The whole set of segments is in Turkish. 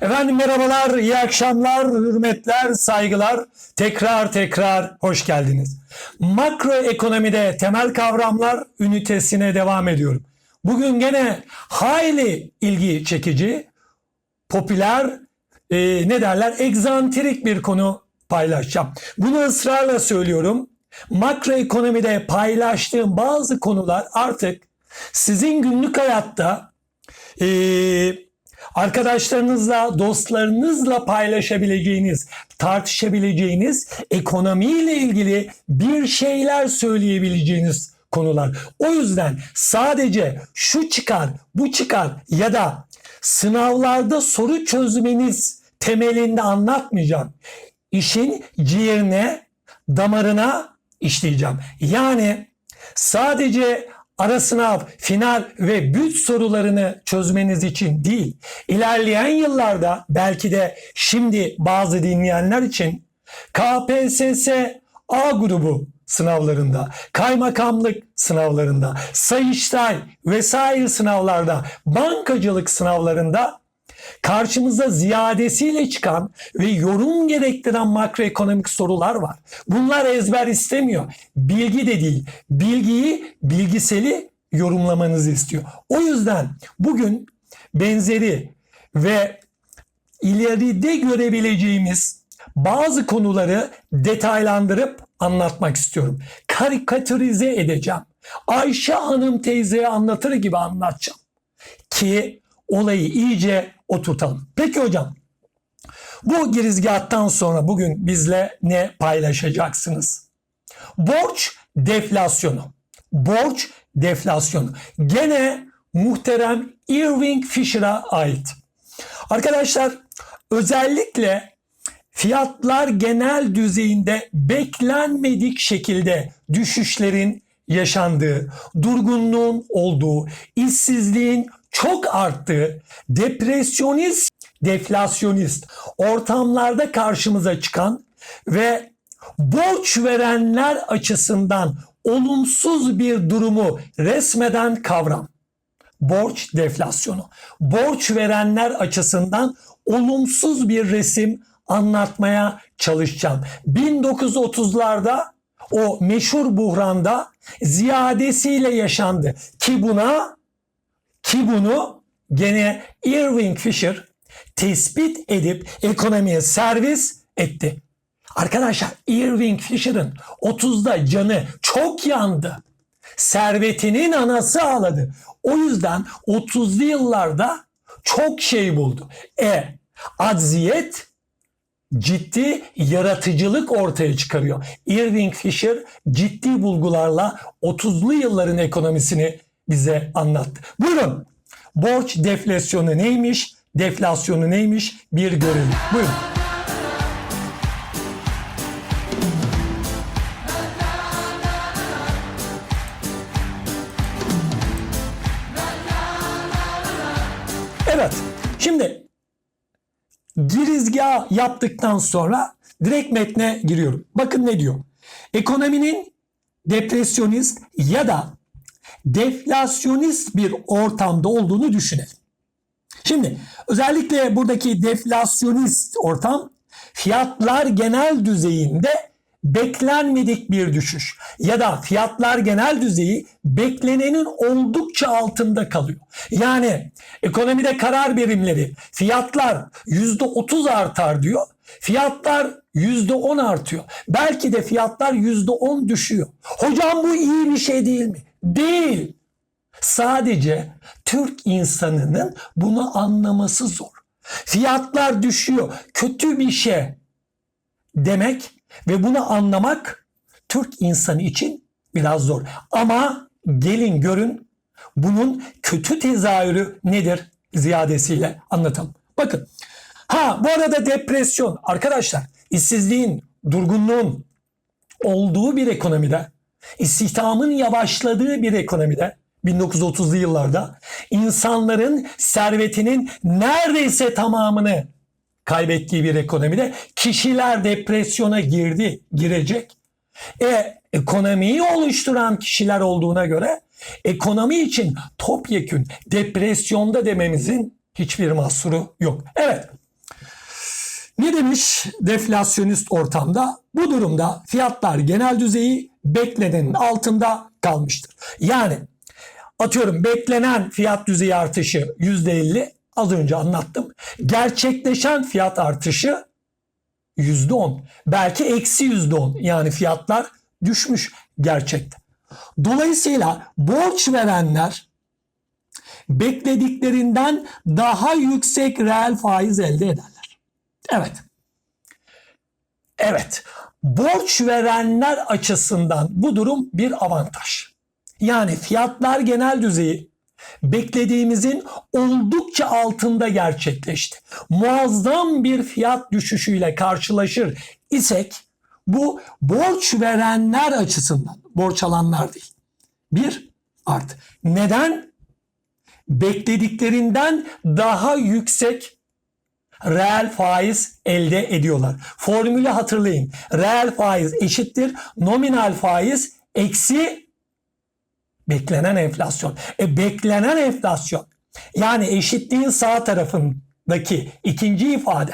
Efendim merhabalar, iyi akşamlar, hürmetler, saygılar. Tekrar tekrar hoş geldiniz. Makro ekonomide temel kavramlar ünitesine devam ediyorum. Bugün gene hayli ilgi çekici, popüler, e, ne derler, egzantrik bir konu paylaşacağım. Bunu ısrarla söylüyorum. Makro ekonomide paylaştığım bazı konular artık sizin günlük hayatta e, arkadaşlarınızla, dostlarınızla paylaşabileceğiniz, tartışabileceğiniz, ekonomiyle ilgili bir şeyler söyleyebileceğiniz konular. O yüzden sadece şu çıkar, bu çıkar ya da sınavlarda soru çözmeniz temelinde anlatmayacağım. İşin ciğerine, damarına işleyeceğim. Yani sadece ara sınav, final ve büt sorularını çözmeniz için değil, ilerleyen yıllarda belki de şimdi bazı dinleyenler için KPSS A grubu sınavlarında, kaymakamlık sınavlarında, sayıştay vesaire sınavlarda, bankacılık sınavlarında karşımıza ziyadesiyle çıkan ve yorum gerektiren makroekonomik sorular var. Bunlar ezber istemiyor. Bilgi de değil. Bilgiyi bilgiseli yorumlamanızı istiyor. O yüzden bugün benzeri ve ileride görebileceğimiz bazı konuları detaylandırıp anlatmak istiyorum. Karikatürize edeceğim. Ayşe Hanım teyzeye anlatır gibi anlatacağım. Ki olayı iyice oturtalım. Peki hocam bu girizgahtan sonra bugün bizle ne paylaşacaksınız? Borç deflasyonu. Borç deflasyonu. Gene muhterem Irving Fisher'a ait. Arkadaşlar özellikle fiyatlar genel düzeyinde beklenmedik şekilde düşüşlerin yaşandığı, durgunluğun olduğu, işsizliğin çok arttığı, depresyonist, deflasyonist ortamlarda karşımıza çıkan ve borç verenler açısından olumsuz bir durumu resmeden kavram. Borç deflasyonu. Borç verenler açısından olumsuz bir resim anlatmaya çalışacağım. 1930'larda o meşhur buhranda ziyadesiyle yaşandı ki buna ki bunu gene Irving Fisher tespit edip ekonomiye servis etti. Arkadaşlar Irving Fisher'ın 30'da canı çok yandı. Servetinin anası ağladı. O yüzden 30'lu yıllarda çok şey buldu. E acziyet ciddi yaratıcılık ortaya çıkarıyor. Irving Fisher ciddi bulgularla 30'lu yılların ekonomisini bize anlattı. Buyurun. Borç deflasyonu neymiş? Deflasyonu neymiş? Bir görelim. Buyurun. Evet. Şimdi girizgah yaptıktan sonra direkt metne giriyorum. Bakın ne diyor. Ekonominin depresyonist ya da deflasyonist bir ortamda olduğunu düşünelim. Şimdi özellikle buradaki deflasyonist ortam fiyatlar genel düzeyinde beklenmedik bir düşüş ya da fiyatlar genel düzeyi beklenenin oldukça altında kalıyor. Yani ekonomide karar birimleri fiyatlar %30 artar diyor. Fiyatlar %10 artıyor. Belki de fiyatlar %10 düşüyor. Hocam bu iyi bir şey değil mi? Değil. Sadece Türk insanının bunu anlaması zor. Fiyatlar düşüyor. Kötü bir şey demek ve bunu anlamak Türk insanı için biraz zor. Ama gelin görün bunun kötü tezahürü nedir ziyadesiyle anlatalım. Bakın ha bu arada depresyon arkadaşlar işsizliğin, durgunluğun olduğu bir ekonomide istihdamın yavaşladığı bir ekonomide 1930'lu yıllarda insanların servetinin neredeyse tamamını kaybettiği bir ekonomide kişiler depresyona girdi, girecek. E ekonomiyi oluşturan kişiler olduğuna göre ekonomi için topyekün depresyonda dememizin hiçbir mahsuru yok. Evet Ne demiş deflasyonist ortamda? Bu durumda fiyatlar genel düzeyi beklenenin altında kalmıştır. Yani atıyorum beklenen fiyat düzeyi artışı %50 az önce anlattım. Gerçekleşen fiyat artışı %10 belki eksi %10 yani fiyatlar düşmüş gerçekte. Dolayısıyla borç verenler beklediklerinden daha yüksek reel faiz elde ederler. Evet. Evet. Borç verenler açısından bu durum bir avantaj. Yani fiyatlar genel düzeyi beklediğimizin oldukça altında gerçekleşti. Muazzam bir fiyat düşüşüyle karşılaşır isek bu borç verenler açısından, borç alanlar değil. Bir artı. Neden? Beklediklerinden daha yüksek reel faiz elde ediyorlar. Formülü hatırlayın. Reel faiz eşittir nominal faiz eksi beklenen enflasyon. E beklenen enflasyon yani eşitliğin sağ tarafındaki ikinci ifade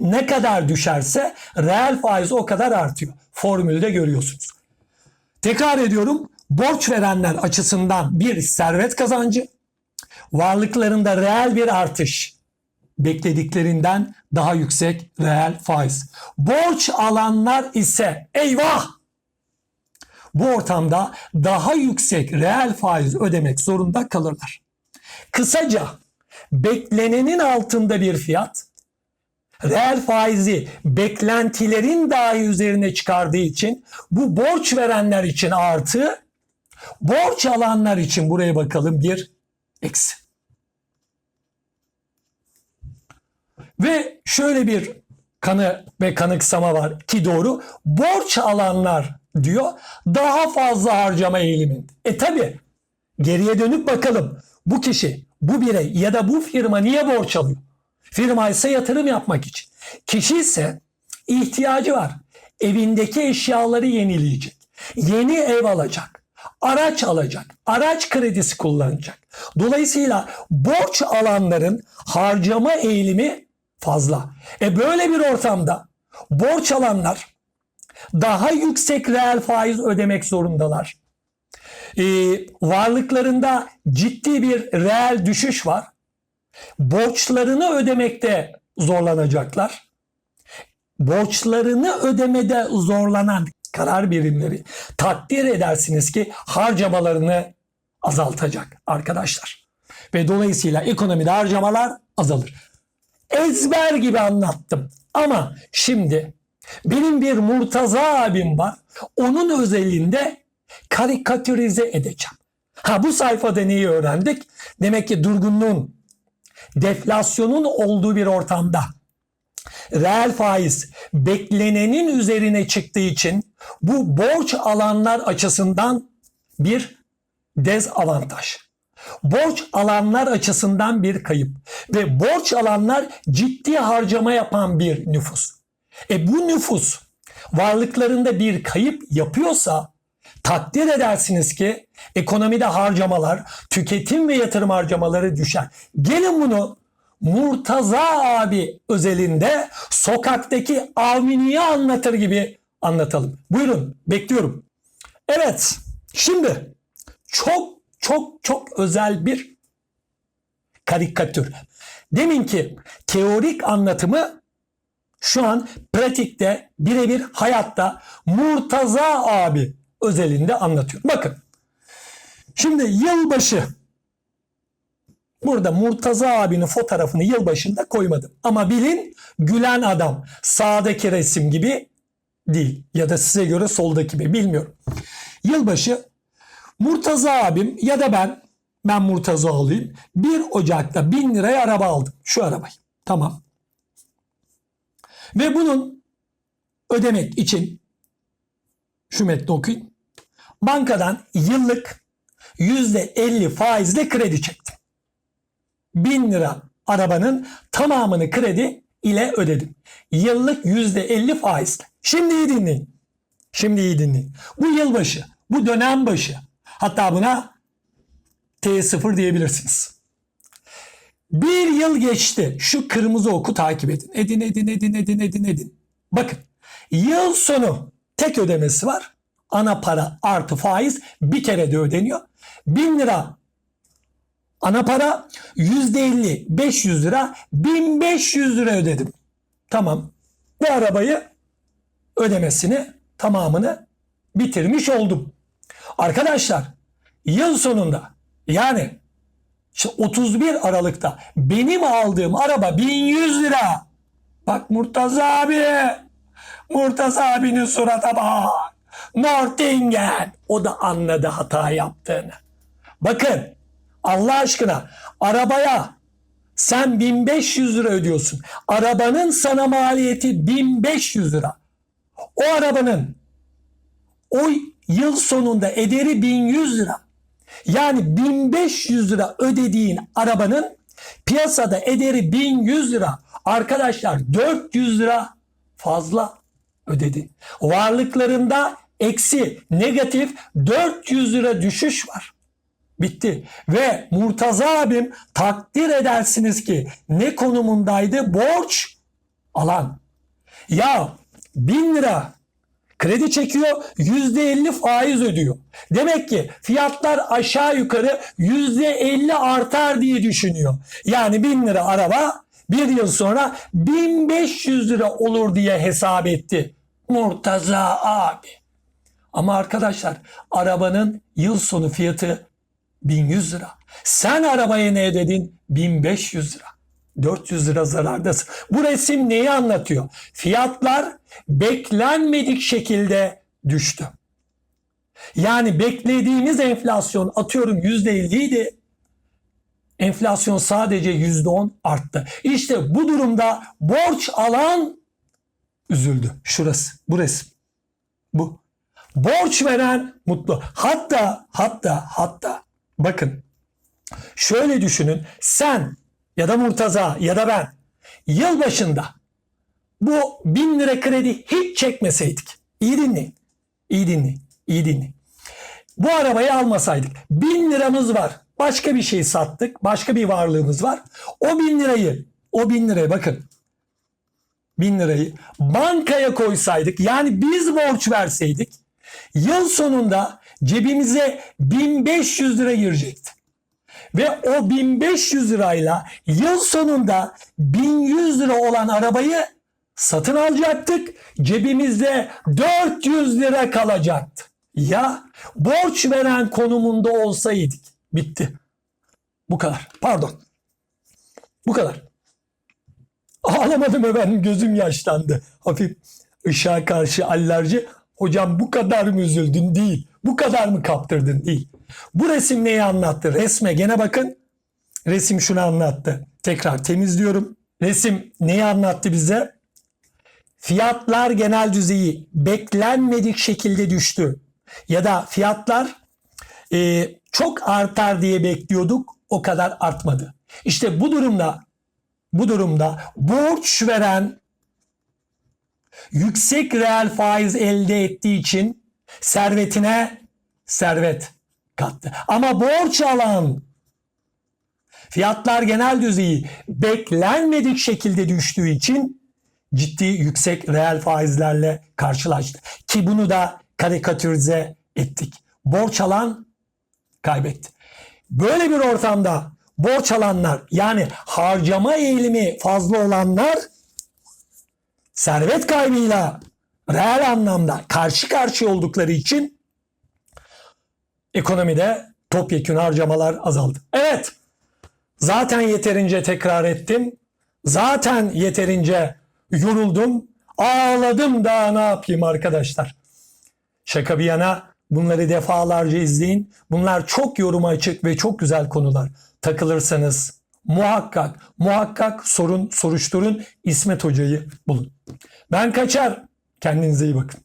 ne kadar düşerse reel faiz o kadar artıyor. Formülde görüyorsunuz. Tekrar ediyorum borç verenler açısından bir servet kazancı, varlıklarında reel bir artış, beklediklerinden daha yüksek reel faiz. Borç alanlar ise eyvah bu ortamda daha yüksek reel faiz ödemek zorunda kalırlar. Kısaca beklenenin altında bir fiyat reel faizi beklentilerin dahi üzerine çıkardığı için bu borç verenler için artı borç alanlar için buraya bakalım bir eksi. Ve şöyle bir kanı ve kanıksama var ki doğru. Borç alanlar diyor daha fazla harcama eğiliminde. E tabi geriye dönüp bakalım bu kişi, bu birey ya da bu firma niye borç alıyor? Firma ise yatırım yapmak için. Kişi ise ihtiyacı var. Evindeki eşyaları yenileyecek. Yeni ev alacak. Araç alacak. Araç kredisi kullanacak. Dolayısıyla borç alanların harcama eğilimi fazla. E böyle bir ortamda borç alanlar daha yüksek reel faiz ödemek zorundalar. E, varlıklarında ciddi bir reel düşüş var. Borçlarını ödemekte zorlanacaklar. Borçlarını ödemede zorlanan karar birimleri takdir edersiniz ki harcamalarını azaltacak arkadaşlar. Ve dolayısıyla ekonomide harcamalar azalır. Ezber gibi anlattım. Ama şimdi benim bir Murtaza abim var. Onun özelinde karikatürize edeceğim. Ha bu sayfada neyi öğrendik? Demek ki durgunluğun, deflasyonun olduğu bir ortamda reel faiz beklenenin üzerine çıktığı için bu borç alanlar açısından bir dezavantaj. Borç alanlar açısından bir kayıp ve borç alanlar ciddi harcama yapan bir nüfus. E bu nüfus varlıklarında bir kayıp yapıyorsa takdir edersiniz ki ekonomide harcamalar, tüketim ve yatırım harcamaları düşer. Gelin bunu Murtaza abi özelinde sokaktaki Avni'yi anlatır gibi anlatalım. Buyurun bekliyorum. Evet şimdi çok çok çok özel bir karikatür. Demin ki teorik anlatımı şu an pratikte birebir hayatta Murtaza abi özelinde anlatıyor. Bakın şimdi yılbaşı Burada Murtaza abinin fotoğrafını yılbaşında koymadım. Ama bilin gülen adam sağdaki resim gibi değil. Ya da size göre soldaki gibi bilmiyorum. Yılbaşı Murtaza abim ya da ben ben Murtaza olayım. 1 Ocak'ta 1000 liraya araba aldım. Şu arabayı. Tamam. Ve bunun ödemek için şu metni okuyun. Bankadan yıllık %50 faizle kredi çektim. 1000 lira arabanın tamamını kredi ile ödedim. Yıllık %50 faizle. Şimdi iyi dinleyin. Şimdi iyi dinleyin. Bu yılbaşı, bu dönem başı. Hatta buna T0 diyebilirsiniz. Bir yıl geçti. Şu kırmızı oku takip edin. Edin, edin, edin, edin, edin, edin. Bakın. Yıl sonu tek ödemesi var. Ana para artı faiz bir kere de ödeniyor. 1000 lira ana para %50 500 lira 1500 lira ödedim. Tamam. Bu arabayı ödemesini tamamını bitirmiş oldum. Arkadaşlar yıl sonunda yani işte 31 Aralık'ta benim aldığım araba 1100 lira. Bak Murtaza abi. Murtaza abinin surata bak. Nortingen. O da anladı hata yaptığını. Bakın Allah aşkına arabaya sen 1500 lira ödüyorsun. Arabanın sana maliyeti 1500 lira. O arabanın o yıl sonunda ederi 1100 lira. Yani 1500 lira ödediğin arabanın piyasada ederi 1100 lira. Arkadaşlar 400 lira fazla ödedin. Varlıklarında eksi negatif 400 lira düşüş var. Bitti. Ve Murtaza abim takdir edersiniz ki ne konumundaydı? Borç alan. Ya 1000 lira kredi çekiyor %50 faiz ödüyor. Demek ki fiyatlar aşağı yukarı %50 artar diye düşünüyor. Yani 1000 lira araba bir yıl sonra 1500 lira olur diye hesap etti. Murtaza abi. Ama arkadaşlar arabanın yıl sonu fiyatı 1100 lira. Sen arabaya ne ödedin? 1500 lira. 400 lira zarardasın. Bu resim neyi anlatıyor? Fiyatlar beklenmedik şekilde düştü. Yani beklediğimiz enflasyon atıyorum %50 idi. Enflasyon sadece %10 arttı. İşte bu durumda borç alan üzüldü. Şurası, bu resim. Bu. Borç veren mutlu. Hatta, hatta, hatta bakın şöyle düşünün. Sen ya da Murtaza ya da ben yılbaşında bu bin lira kredi hiç çekmeseydik. İyi dinleyin. İyi dinleyin. İyi dinleyin. Bu arabayı almasaydık. Bin liramız var. Başka bir şey sattık. Başka bir varlığımız var. O bin lirayı o bin liraya bakın. Bin lirayı bankaya koysaydık yani biz borç verseydik yıl sonunda cebimize 1500 lira girecekti. Ve o 1500 lirayla yıl sonunda 1100 lira olan arabayı satın alacaktık. Cebimizde 400 lira kalacaktı. Ya borç veren konumunda olsaydık. Bitti. Bu kadar. Pardon. Bu kadar. Ağlamadım efendim gözüm yaşlandı. Hafif ışığa karşı alerji. Hocam bu kadar mı üzüldün? Değil. Bu kadar mı kaptırdın? Değil. Bu resim neyi anlattı? Resme gene bakın. Resim şunu anlattı. Tekrar temizliyorum. Resim neyi anlattı bize? Fiyatlar genel düzeyi beklenmedik şekilde düştü. Ya da fiyatlar e, çok artar diye bekliyorduk. O kadar artmadı. İşte bu durumda bu durumda borç veren yüksek reel faiz elde ettiği için servetine servet kattı. Ama borç alan fiyatlar genel düzeyi beklenmedik şekilde düştüğü için ciddi yüksek reel faizlerle karşılaştı. Ki bunu da karikatürize ettik. Borç alan kaybetti. Böyle bir ortamda borç alanlar yani harcama eğilimi fazla olanlar servet kaybıyla reel anlamda karşı karşıya oldukları için ekonomide topyekun harcamalar azaldı. Evet zaten yeterince tekrar ettim. Zaten yeterince yoruldum. Ağladım da ne yapayım arkadaşlar. Şaka bir yana bunları defalarca izleyin. Bunlar çok yoruma açık ve çok güzel konular. Takılırsanız muhakkak muhakkak sorun soruşturun İsmet Hoca'yı bulun. Ben kaçar. Kendinize iyi bakın.